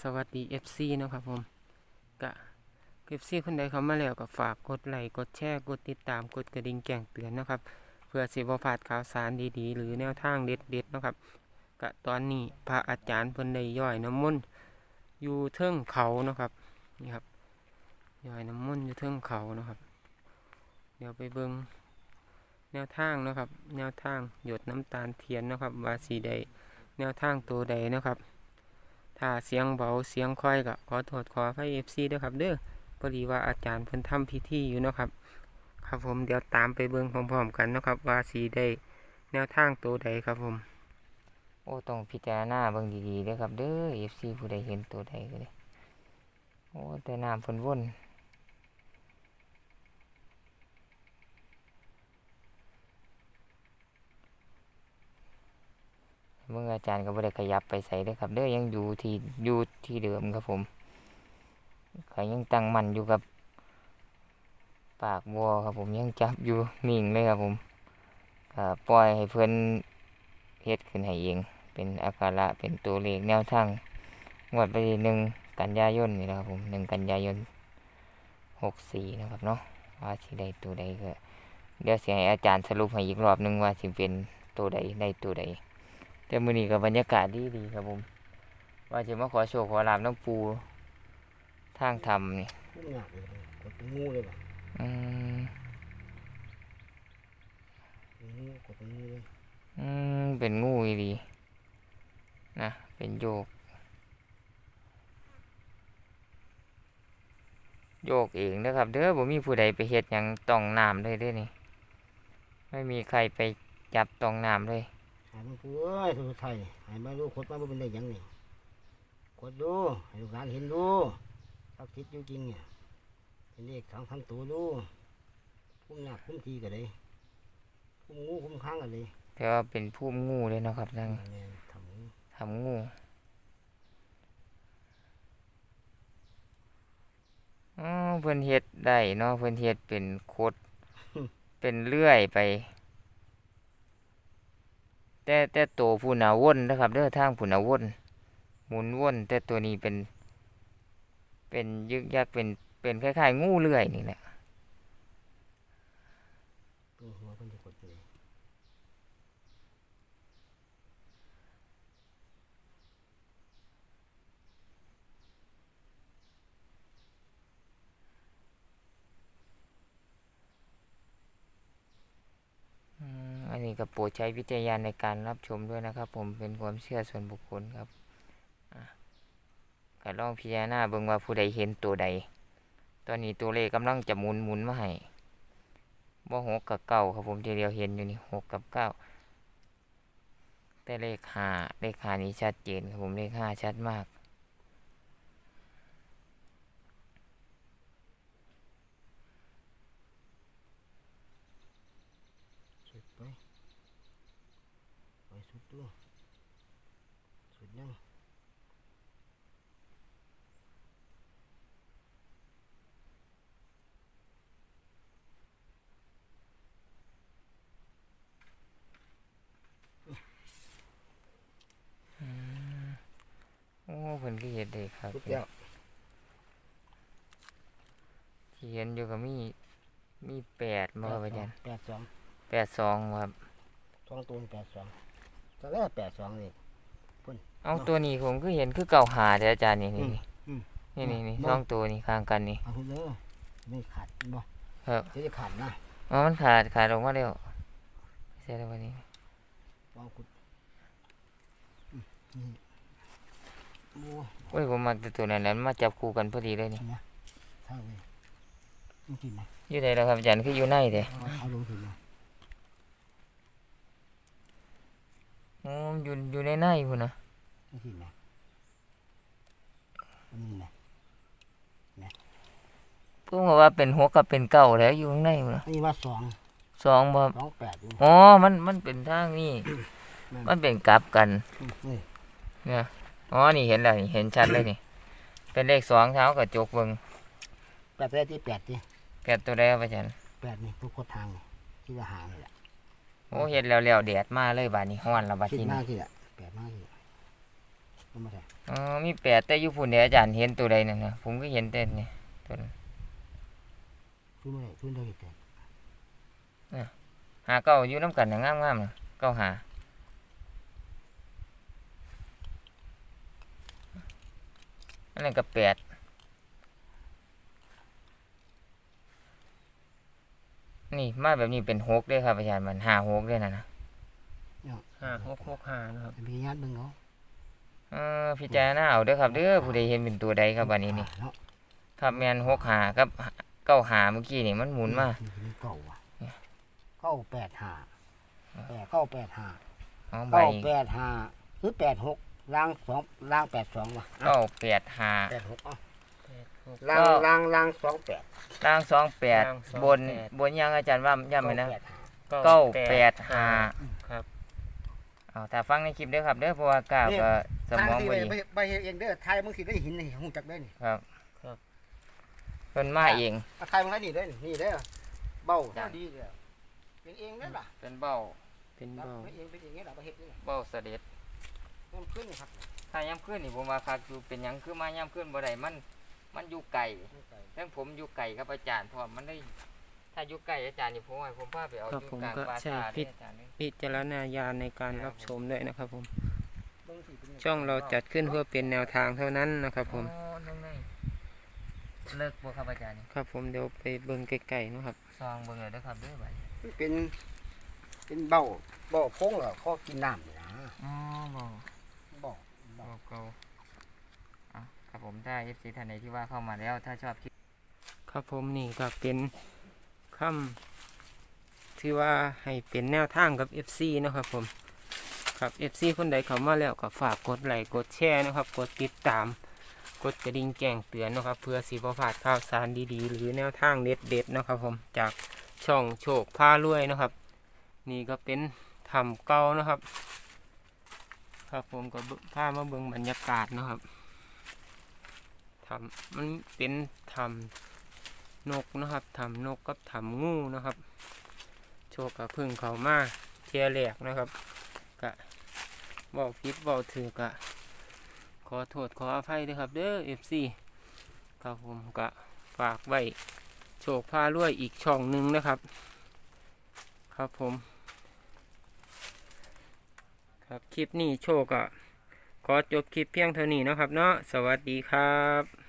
สวัสดี FC เนาะครับผมกะ FC คนใดเข้ามาแล้วก็ฝากกดไลค์กดแชร์กดติดตามกดกระดิ่งแจ้งเตือนนะครับ เพื่อสิบพลาดข่าวสารดีๆ หรือแนวทางเด็ดๆนะครับกะตอนนี้พระอาจารย์เพิ่นได้ย่อยน้ำมนต์อยู่เทิงเขานะครับนี่ครับย่อยน้ำมนต์อยู่เทิงเขานะครับ เดี๋ยวไปเบิ่งแนวทางนะครับ แนวทางหยดน้ำตาลเทียนนะครับว่าสีใดแนวทางตัวใดนะครับ ถ้าเสียงเบาเสียงค่อยก็ขอโทษขอให้เอฟซีด้วยครับ เด้อพอดีว่าอาจารย์เพิ่นทำพิธีอยู่นะครับ ครับผมเดี๋ยวตามไปเบิ้งพร้อมๆกันนะครับ ว่าสีได้แนวทางตัวใดครับผม โอ้ต้องพิจารณาเบิ่งดีๆด้อครับ เด้อเอฟซีผู้ใดเห็นตัวใดก็ได้โอ้แต่น้ำเพิ่นวน เมื่ออาจารย์ก็บ่ได้ขยับไปใส่เด้ครับเด้อยังอยู่ที่อยู่ที่เดิมครับผมก็ยังตั้งมั่นอยู่กับ ปากบัวครับผมยังจับอยู่นิ่งเลยครับผมก็ปล่อยให้เพิ่อนเฮ็ดขึ้นให้เอง เป็นอาการะเป็นตัวเลขแนวทางงวดไปหนึ่งกันยายนนี่นะครับผมหนึ่งกันยายนหกสี่นะครับเนาะว่าสิได้ตัวใดก็เดี๋ยวเสิให้อาจารย์สรุปให้อีกรอบหนึงว่าสิเป็นตัวใดได้ตัวใด แต่มื้อนี้ก็บรรยากาศดีดีๆครับผม ว่าจะมาขอโชคขอลาบน้ำปูทางธรรมนี่ไม่หนักเลยกดเป็นงูเลยป่ะอืมเป็นงูกดเป็นงูเลยอืมเป็นงูอีดีนะเป็นโยก โยกเองนะครับ เด้อบ่มีผู้ใดไปเฮ็ดหยังต้องน้ำเลยเด้อนี่ ไม่มีใครไปจับต้องน้ำเลย หายมันเอ้ยสุดไทยหายมาดูกดมาบ่เป็นได้หยังนี่กดดูให้ลูกหลานเห็นดูตักทิศอยู่จริงเนี่ยเป็นเลขสองพันตัวดูคุ้มหนักคุ้มทีกันเลยคุ้มงูคุ้มค้างกันเลยแต่ว่าเป็นผู้งูเลยเนาะครับนั่งแม่นทำงูทำงูอ๋อเพิ่นเฮ็ดได้เนาะเพิ่นเฮ็ดเป็นโคดเป็นเลื่อยไป แต่แต่ตัวผู้นาวนนะครับเด้อทางผู้นาวนหมุนวนแต่ตัวนี้เป็น เป็นยึกยักเป็นเป็นคล้ายๆงูเลื่อยนี่แหละ ตัวหัวเพิ่นจะกดเลย อืมอั นี้ก็โปรดใช้วิจารณญาในการรับชมด้วยนะครับ ผมเป็นความเชื่อส่วนบุคคลครับอะก็ลองพิจารณาเบิ่งว่าผู้ใดเห็นตัวใด ตอนนี้ตัวเลขกำลังจะหมุนหมุนมาให้บ่หกกับเก้าครับผมทีเดียวเห็นอยู่นี่หกกับเก้าแต่เลขห้าเลขห้านี้ชัดเจนครับผมเลขห้าชัดมาก สุดไป ไปสุดดูสุดยังโอ้เพิ่นก็เห็นได้ครับสุดแล้วที่เห็นอยู่ก็มีมีแปดมาครับอาจารย์แปดสองแปดสองครับ สองตัวแปดสอง ตอนแรกแปดสองเลยเอาตัวนี้ผมก็เห็นคือเก่าหาแต่อาจารย์นี่นี่อืมนี่นี่นี่บ่สองตัวนี่ข้างกันนี่ เอาคุณเด้อไม่ขาดบ่ครับจะได้ขาดนะอ๋อมันขาดขาดลงมาแล้วเสียแล้ววันนี้วางคุณอืมนี่โอ้โอ้ยผมมักแต่ตัวนั้นแหล้วมาจับคู่กันพอดีเลยนี่เท่าเลยนี่กินนะอยู่ไหนแล้วครับอาจารย์คืออยู่ในเด้เอาเอาลงถึงนะ อ๋ออยู่อยู่ในในพุ่นนะนี่กินนะนี่นะเพิ่งบอกว่าเป็นหัวกับเป็นเก่าแล้วอยู่ข้างในพุ่นนะอันนี้ว่าสองสองบ่สองแปดอยู่อ๋อมันมันเป็นทางนี่นั่นมันเป็นกลับกันนี่เนี่ยอ๋อนี่เห็นแล้วนี่เห็นชัดเลยนี่ เป็นเลขสองเท้ากับจกเบิงแปดแปดที่แปดที่แกะตัวแรกอาจารย์แปดนี่ทุกคนทางนี่ที่ว่าหางนี่แหละ โอ้เห็นแล้วแล้วแดดมาเลยบาดนี้ฮ้อนแล้วบาดคิดทีมานี้กที่แหละแปดมากที่เอามาได้อ๋อมีแปดแต่อยู่พุ่นเดี๋ยวอาจารย์เห็นตัวใดนั่นนะผมก็เห็นแต่เนี่ยตัวนั้นช่วยมาได้ช่วยได้แต่หาเก้าอยู่น้ำกันนะงามๆนะเก้าหาอันนั้นก็แปด นี่มาแบบนี้เป็นหกเลยครับอาจารย์มันหาหกเลยนะนะห้าหกหกห้านะครับมีญาติเบิ่งเขาเออพิจารณาเอาเด้อครับเด้อผู้ใดเห็นเป็นตัวใดครับบัดนี้นี่เนาะครับแมนหกหากับเก้าหาเมื่อกี้นี่มันหมุนมานี่เก่าว่ะเก้าแปดห้าแปดเก้าแปดห้าเอาใบเก้าแปดห้าหรือแปดหกล่างสองล่างแปดสองว่ะเก้าแปดหาแปดหกอะแปดหก ล่างล่างล่างสองแปด ล่างสองแปดล่างสองบนแปด บนยังอาจารย์ว่าย้ำไหมนะแปดห้าเก้าแปดห้าครับ เอาถ้าฟังในคลิปเด้อครับเด้อเพราะว่ากล้าวก็สมองทาบ่ที่ดีไปไปเฮ็ดเองเด้อไทยมึงสิได้หินนี่หูจักได้นี่ครับครับ เพิ่นมาเองอะไทยมึงได้นี่เด้อนี่เด้อเบ้าจ้ะดีเด้อเป็นเองเด้อล่ะเป็นเบ้าเป็นครับเบ้าเป็นเองเป็นเองเด้อล่ะบ่เฮ็ดนี่ล่ะเบ้าเสด็จมันขึ้นครับถ้าย่ำขึ้นนี่ผมว่าคักอยู่เป็นหยังคือมาย่ำขึ้นบ่ได้มัน มันอยู่ไกลเรื่องผมอยู่ไกลครับอาจารย์เพราะว่ามันได้ ถ้าอยู่ไกลอาจารย์นี่ผมว่าผมพาไปเอาอยู่กลางป่าชาเลยอาจารย์เลย พิจารณญาณในการรับชมด้วยนะครับผมเบิ่งสิเป็นยังไงช่องเราจัดขึ้นเพื่อเป็นแนวทางเท่านั้นนะครับผม อ๋อน้องในเลิกบ่ครับอาจารย์นี่ครับผมเดี๋ยวไปเบิ่งไกลๆนะครับ ซองเบิ่งเลยเด้อครับเด้อบัดนี้เป็น เป็นเบ้าเบ้าโค้งเหรอข้อกินน้ำนี่นะอ๋อบ่เบ้าบ่เก่าอะ ครับผมถ้า FC ท่านไหนที่ว่าเข้ามาแล้วถ้าชอบคลิปครับผมนี่ก็เป็นคำที่ว่าให้เป็นแนวทางกับ FC นะครับผมครับ FC คนใดเข้ามาแล้วก็ฝากกดไลค์กดแชร์นะครับ กดติดตามกดกระดิ่งแจ้งเตือนนะครับ เพื่อสีบพาดข่าวสารดีๆ หรือแนวทางเด็ดๆนะครับ ผมจากช่องโชคพารวยนะครับ นี่ก็เป็นถ้ำเก่านะครับ ครับผมก็พามาเบิ่งบรรยากาศนะครับ ถ้ำมันเป็นถ้ำนกนะครับถ้ำนกกับถ้ำงูนะครับ โชคกับพึ่งเขามาเทียแหลกนะครับกะเบาพิษเบาถือกะขอโทษขออภัยด้วยครับ เด้อ FC ครับผมกะฝากไว้โชคพารวยอีกช่องหนึ่งนะครับ ครับผม ครับคลิปนี้โชคอะขอจบคลิปเพียงเท่านี้นะครับเนาะสวัสดีครับ